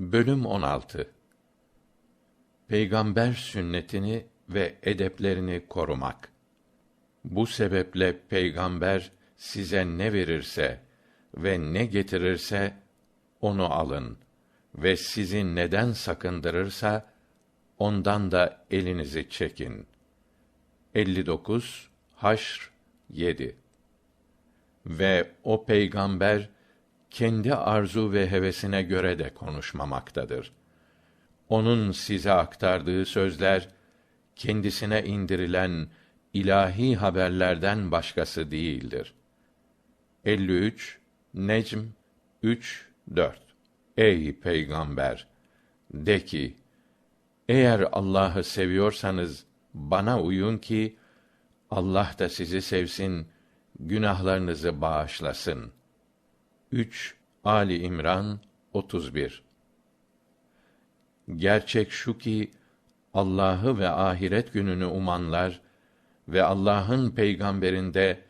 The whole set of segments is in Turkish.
Bölüm 16 Peygamber sünnetini ve edeplerini korumak. Bu sebeple peygamber size ne verirse ve ne getirirse onu alın ve sizi neden sakındırırsa ondan da elinizi çekin. 59 Haşr 7 Ve o peygamber kendi arzu ve hevesine göre de konuşmamaktadır. Onun size aktardığı sözler kendisine indirilen ilahi haberlerden başkası değildir. 53 Necm 3 4 Ey peygamber de ki eğer Allah'ı seviyorsanız bana uyun ki Allah da sizi sevsin, günahlarınızı bağışlasın. 3 Ali İmran 31 Gerçek şu ki Allah'ı ve ahiret gününü umanlar ve Allah'ın peygamberinde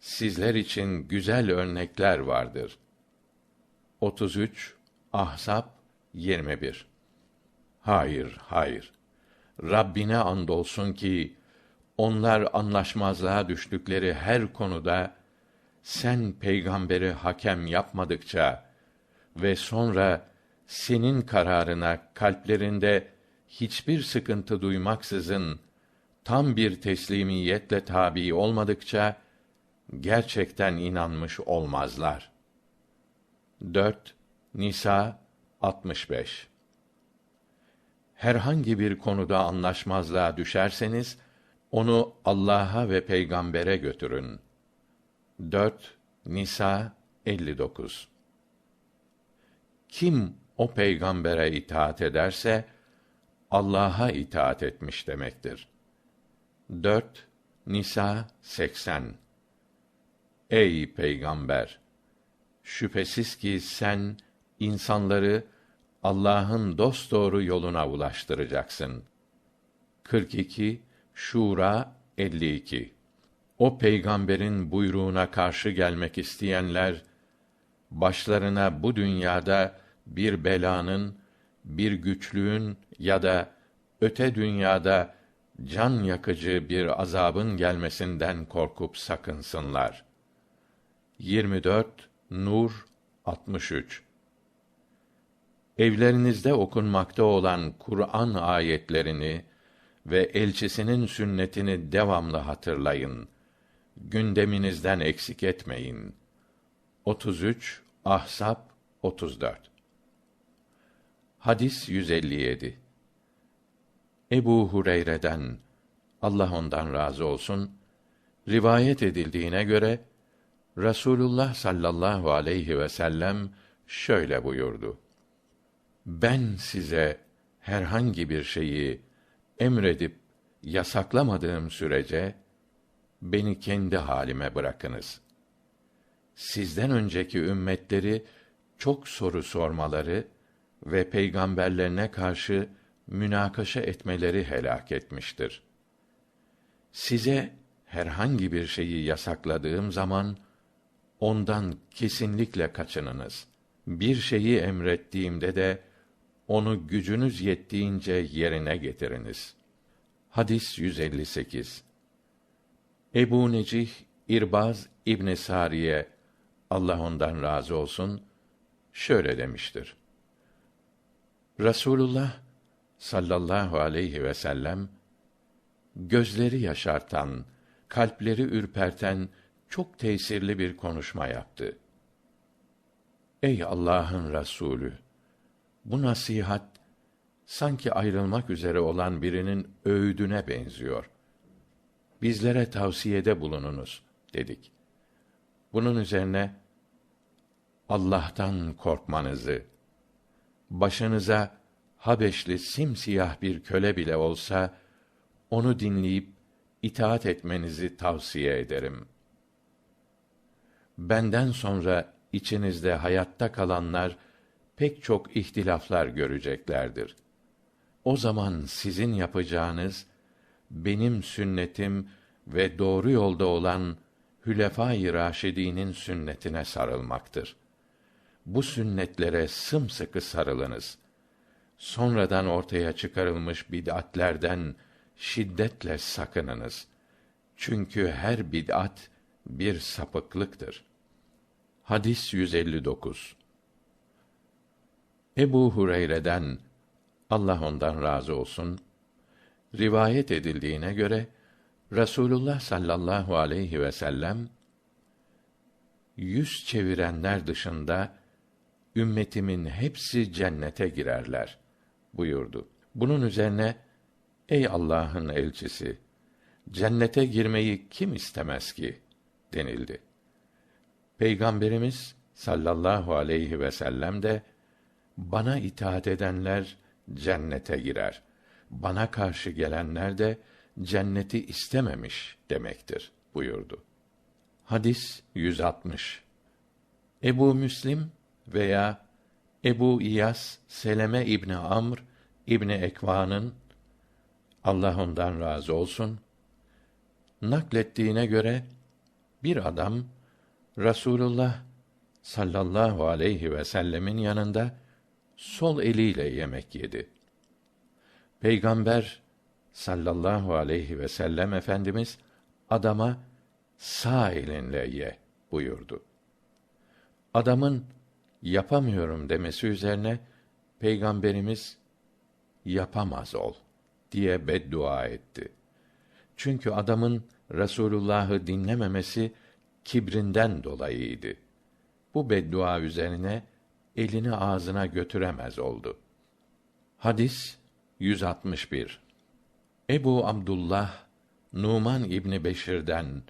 sizler için güzel örnekler vardır. 33 Ahzab 21 Hayır, hayır. Rabbine andolsun ki onlar anlaşmazlığa düştükleri her konuda sen peygamberi hakem yapmadıkça ve sonra senin kararına kalplerinde hiçbir sıkıntı duymaksızın tam bir teslimiyetle tabi olmadıkça gerçekten inanmış olmazlar. 4 Nisa 65 Herhangi bir konuda anlaşmazlığa düşerseniz onu Allah'a ve peygambere götürün. 4 Nisa 59 Kim o peygambere itaat ederse Allah'a itaat etmiş demektir. 4 Nisa 80 Ey peygamber şüphesiz ki sen insanları Allah'ın dosdoğru yoluna ulaştıracaksın. 42 Şura 52 O peygamberin buyruğuna karşı gelmek isteyenler başlarına bu dünyada bir belanın, bir güçlüğün ya da öte dünyada can yakıcı bir azabın gelmesinden korkup sakınsınlar. 24 Nur 63 Evlerinizde okunmakta olan Kur'an ayetlerini ve elçisinin sünnetini devamlı hatırlayın. Gündeminizden eksik etmeyin. 33 Ahsap 34 Hadis 157 Ebu Hureyre'den Allah ondan razı olsun rivayet edildiğine göre Rasulullah sallallahu aleyhi ve sellem şöyle buyurdu: Ben size herhangi bir şeyi emredip yasaklamadığım sürece beni kendi halime bırakınız. Sizden önceki ümmetleri çok soru sormaları ve peygamberlerine karşı münakaşa etmeleri helak etmiştir. Size herhangi bir şeyi yasakladığım zaman ondan kesinlikle kaçınınız. Bir şeyi emrettiğimde de onu gücünüz yettiğince yerine getiriniz. Hadis 158. Ebu Necih İrbaz İbn Sariye Allah ondan razı olsun şöyle demiştir. Rasulullah sallallahu aleyhi ve sellem gözleri yaşartan, kalpleri ürperten çok tesirli bir konuşma yaptı. Ey Allah'ın Resulü, bu nasihat sanki ayrılmak üzere olan birinin öğüdüne benziyor. Bizlere tavsiyede bulununuz dedik. Bunun üzerine Allah'tan korkmanızı, başınıza Habeşli simsiyah bir köle bile olsa onu dinleyip itaat etmenizi tavsiye ederim. Benden sonra içinizde hayatta kalanlar pek çok ihtilaflar göreceklerdir. O zaman sizin yapacağınız benim sünnetim ve doğru yolda olan Hülefâ-i Raşidî'nin sünnetine sarılmaktır. Bu sünnetlere sımsıkı sarılınız. sonradan ortaya çıkarılmış bid'atlerden şiddetle sakınınız. Çünkü her bid'at bir sapıklıktır. Hadis 159. Ebu Hureyre'den Allah ondan razı olsun rivayet edildiğine göre Rasulullah sallallahu aleyhi ve sellem yüz çevirenler dışında ümmetimin hepsi cennete girerler buyurdu. Bunun üzerine ey Allah'ın elçisi cennete girmeyi kim istemez ki denildi. Peygamberimiz sallallahu aleyhi ve sellem de bana itaat edenler cennete girer. Bana karşı gelenler de cenneti istememiş demektir buyurdu. Hadis 160. Ebu Müslim veya Ebu İyas Seleme İbni Amr İbni Ekva'nın Allah ondan razı olsun naklettiğine göre bir adam Rasulullah sallallahu aleyhi ve sellemin yanında sol eliyle yemek yedi. Peygamber sallallahu aleyhi ve sellem efendimiz adama sağ elinle ye buyurdu. Adamın yapamıyorum demesi üzerine peygamberimiz yapamaz ol diye beddua etti. Çünkü adamın Resulullah'ı dinlememesi kibrinden dolayıydı. Bu beddua üzerine elini ağzına götüremez oldu. Hadis 161. Ebu Abdullah Numan İbni Beşir'den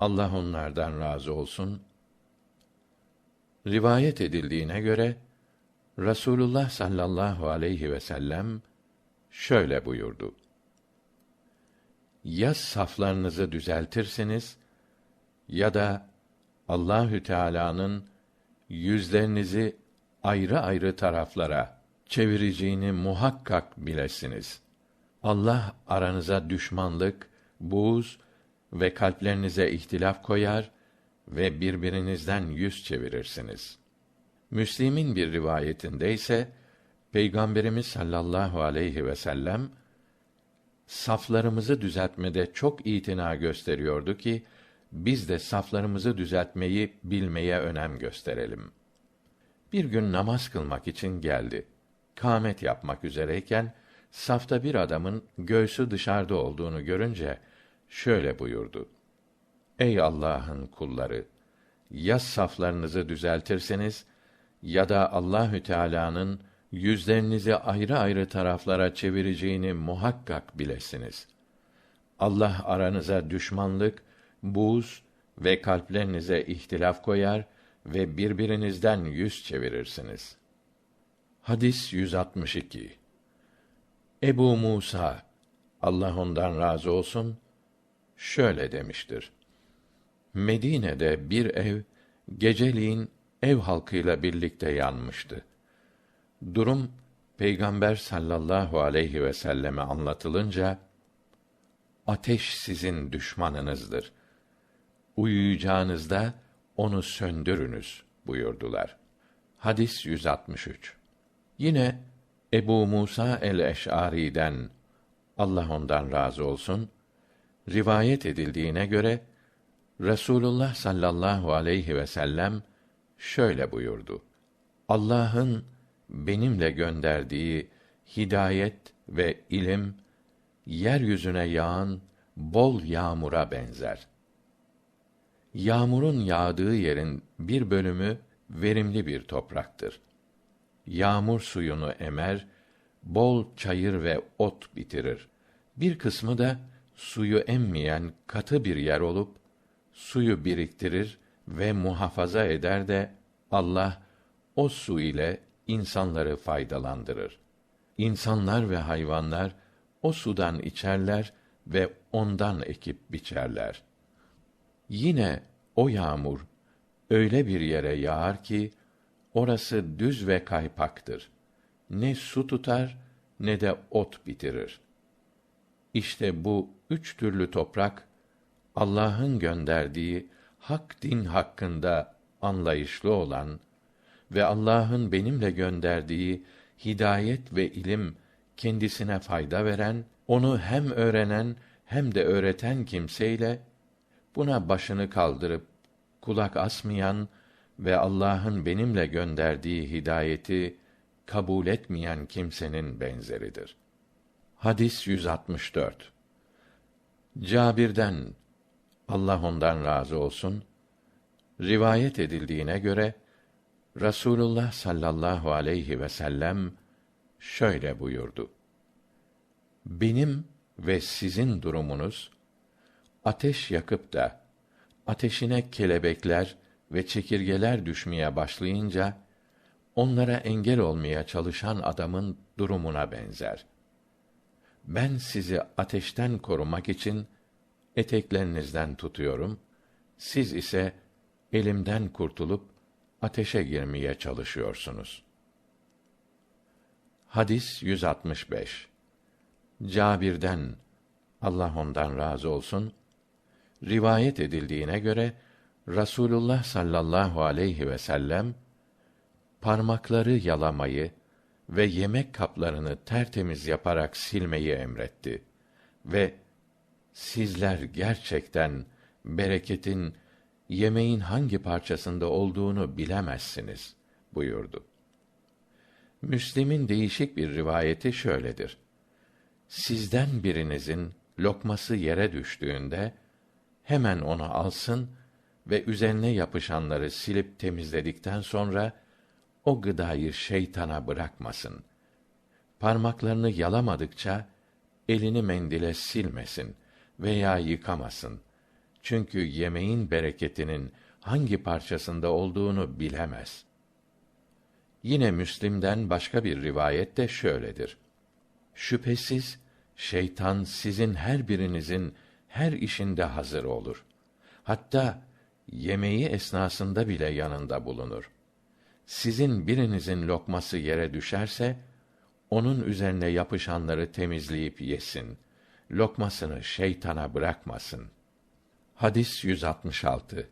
Allah onlardan razı olsun. Rivayet edildiğine göre Rasulullah sallallahu aleyhi ve sellem şöyle buyurdu. Ya saflarınızı düzeltirsiniz ya da Allahü Teala'nın yüzlerinizi ayrı ayrı taraflara çevireceğini muhakkak bilesiniz. Allah aranıza düşmanlık, buğz ve kalplerinize ihtilaf koyar ve birbirinizden yüz çevirirsiniz. Müslim'in bir rivayetinde ise Peygamberimiz sallallahu aleyhi ve sellem saflarımızı düzeltmede çok itina gösteriyordu ki biz de saflarımızı düzeltmeyi bilmeye önem gösterelim. Bir gün namaz kılmak için geldi. Kâmet yapmak üzereyken safta bir adamın göğsü dışarıda olduğunu görünce şöyle buyurdu. Ey Allah'ın kulları! Ya saflarınızı düzeltirseniz ya da Allahü Teala'nın yüzlerinizi ayrı ayrı taraflara çevireceğini muhakkak bilesiniz. Allah aranıza düşmanlık, buz ve kalplerinize ihtilaf koyar ve birbirinizden yüz çevirirsiniz. Hadis 162. Ebu Musa Allah ondan razı olsun şöyle demiştir. Medine'de bir ev geceliğin ev halkıyla birlikte yanmıştı. Durum Peygamber sallallahu aleyhi ve selleme anlatılınca ateş sizin düşmanınızdır. Uyuyacağınızda onu söndürünüz buyurdular. Hadis 163. Yine Ebu Musa el-Eş'ari'den Allah ondan razı olsun rivayet edildiğine göre Resulullah sallallahu aleyhi ve sellem şöyle buyurdu. Allah'ın benimle gönderdiği hidayet ve ilim yeryüzüne yağan bol yağmura benzer. Yağmurun yağdığı yerin bir bölümü verimli bir topraktır. Yağmur suyunu emer, bol çayır ve ot bitirir. Bir kısmı da suyu emmeyen katı bir yer olup suyu biriktirir ve muhafaza eder de Allah o su ile insanları faydalandırır. İnsanlar ve hayvanlar o sudan içerler ve ondan ekip biçerler. Yine o yağmur öyle bir yere yağar ki orası düz ve kaypaktır. Ne su tutar ne de ot bitirir. İşte bu üç türlü toprak Allah'ın gönderdiği hak din hakkında anlayışlı olan ve Allah'ın benimle gönderdiği hidayet ve ilim kendisine fayda veren, onu hem öğrenen hem de öğreten kimseyle buna başını kaldırıp kulak asmayan ve Allah'ın benimle gönderdiği hidayeti kabul etmeyen kimsenin benzeridir. Hadis 164. Cabir'den Allah ondan razı olsun rivayet edildiğine göre Rasulullah sallallahu aleyhi ve sellem şöyle buyurdu. Benim ve sizin durumunuz ateş yakıp da ateşine kelebekler ve çekirgeler düşmeye başlayınca onlara engel olmaya çalışan adamın durumuna benzer. Ben sizi ateşten korumak için eteklerinizden tutuyorum. Siz ise elimden kurtulup ateşe girmeye çalışıyorsunuz. Hadis 165. Cabir'den Allah ondan razı olsun rivayet edildiğine göre Rasulullah sallallahu aleyhi ve sellem parmakları yalamayı ve yemek kaplarını tertemiz yaparak silmeyi emretti ve sizler gerçekten bereketin yemeğin hangi parçasında olduğunu bilemezsiniz buyurdu. Müslim'in değişik bir rivayeti şöyledir. Sizden birinizin lokması yere düştüğünde hemen onu alsın ve üzerine yapışanları silip temizledikten sonra o gıdayı şeytana bırakmasın. Parmaklarını yalamadıkça elini mendile silmesin veya yıkamasın. Çünkü yemeğin bereketinin hangi parçasında olduğunu bilemez. Yine Müslim'den başka bir rivayet de şöyledir. Şüphesiz şeytan sizin her birinizin her işinde hazır olur. Hatta yemeği esnasında bile yanında bulunur. Sizin birinizin lokması yere düşerse onun üzerine yapışanları temizleyip yesin. Lokmasını şeytana bırakmasın. Hadis 166.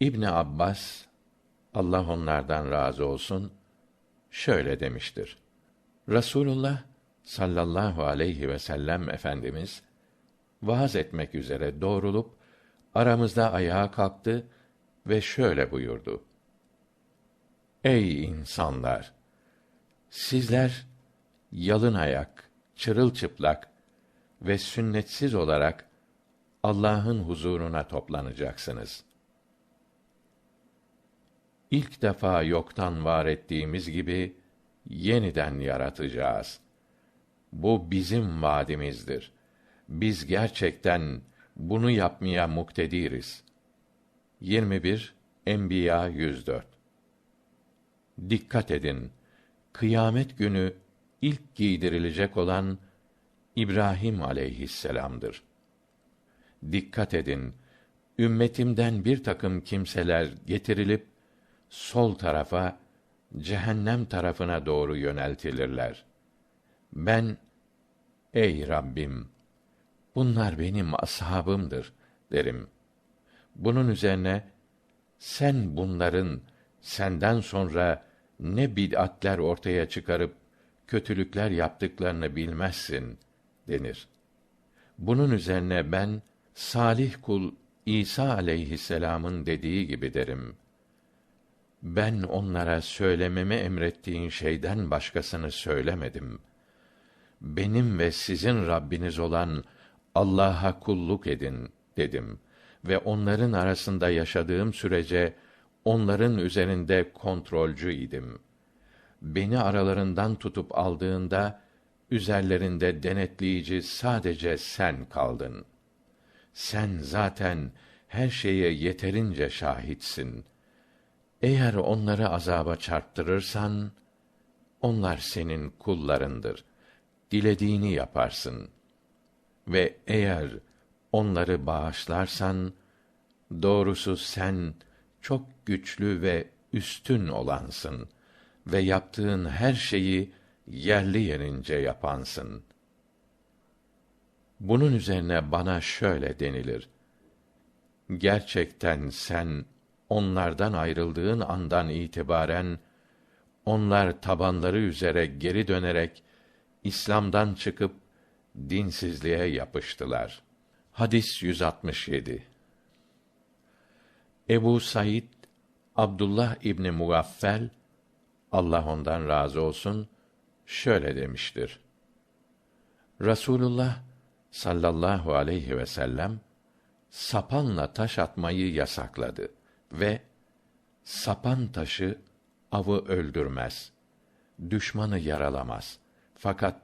İbn Abbas Allah onlardan razı olsun şöyle demiştir. Rasulullah sallallahu aleyhi ve sellem efendimiz vaaz etmek üzere doğrulup aramızda ayağa kalktı ve şöyle buyurdu. Ey insanlar! Sizler yalın ayak, çırılçıplak ve sünnetsiz olarak Allah'ın huzuruna toplanacaksınız. İlk defa yoktan var ettiğimiz gibi yeniden yaratacağız. Bu bizim vaadimizdir. Biz gerçekten bunu yapmaya muktediriz. 21 Enbiya 104 Dikkat edin. Kıyamet günü ilk giydirilecek olan İbrahim aleyhisselam'dır. Dikkat edin. Ümmetimden bir takım kimseler getirilip sol tarafa cehennem tarafına doğru yöneltilirler. Ben ey Rabbim bunlar benim ashabımdır derim. Bunun üzerine sen bunların senden sonra ne bid'atler ortaya çıkarıp kötülükler yaptıklarını bilmezsin denir. Bunun üzerine ben salih kul İsa aleyhisselam'ın dediği gibi derim. Ben onlara söylememi emrettiğin şeyden başkasını söylemedim. Benim ve sizin Rabbiniz olan Allah'a kulluk edin dedim ve onların arasında yaşadığım sürece onların üzerinde kontrolcü idim. Beni aralarından tutup aldığında üzerlerinde denetleyici sadece sen kaldın. Sen zaten her şeye yeterince şahitsin. Eğer onları azaba çarptırırsan onlar senin kullarındır. Dilediğini yaparsın. Ve eğer onları bağışlarsan doğrusu sen çok güçlü ve üstün olansın ve yaptığın her şeyi yerli yerince yapansın. Bunun üzerine bana şöyle denilir. Gerçekten sen onlardan ayrıldığın andan itibaren onlar tabanları üzere geri dönerek İslam'dan çıkıp dinsizliğe yapıştılar. Hadis 167. Ebu Said Abdullah İbni Mugaffel Allah ondan razı olsun şöyle demiştir. Rasulullah sallallahu aleyhi ve sellem sapanla taş atmayı yasakladı ve sapan taşı avı öldürmez, düşmanı yaralamaz. Fakat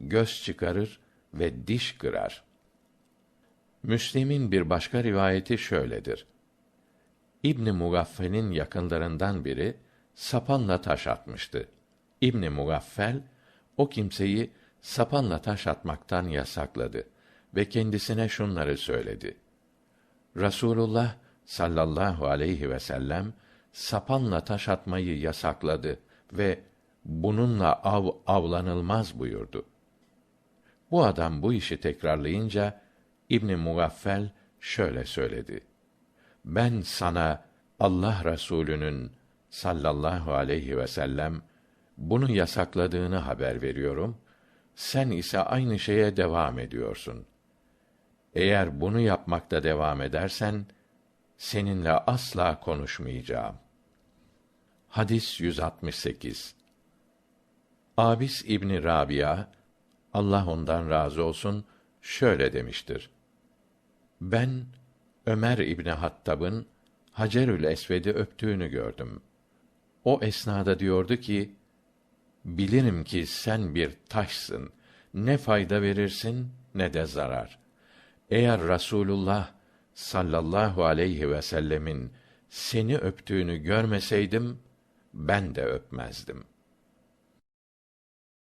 göz çıkarır ve diş kırar. Müslim'in bir başka rivayeti şöyledir. İbn Mugaffel'in yakınlarından biri sapanla taş atmıştı. İbn Mugaffel o kimseyi sapanla taş atmaktan yasakladı ve kendisine şunları söyledi. Rasulullah sallallahu aleyhi ve sellem sapanla taş atmayı yasakladı ve bununla av avlanılmaz buyurdu. Bu adam bu işi tekrarlayınca İbn Mugaffel şöyle söyledi. Ben sana Allah Resulü'nün sallallahu aleyhi ve sellem bunu yasakladığını haber veriyorum. Sen ise aynı şeye devam ediyorsun. Eğer bunu yapmakta devam edersen seninle asla konuşmayacağım. Hadis 168. Abis İbni Rabia Allah ondan razı olsun şöyle demiştir. Ben Ömer İbni Hattab'ın Hacerül Esved'i öptüğünü gördüm. O esnada diyordu ki, bilirim ki sen bir taşsın, ne fayda verirsin ne de zarar. Eğer Rasulullah sallallahu aleyhi ve sellemin seni öptüğünü görmeseydim, ben de öpmezdim.''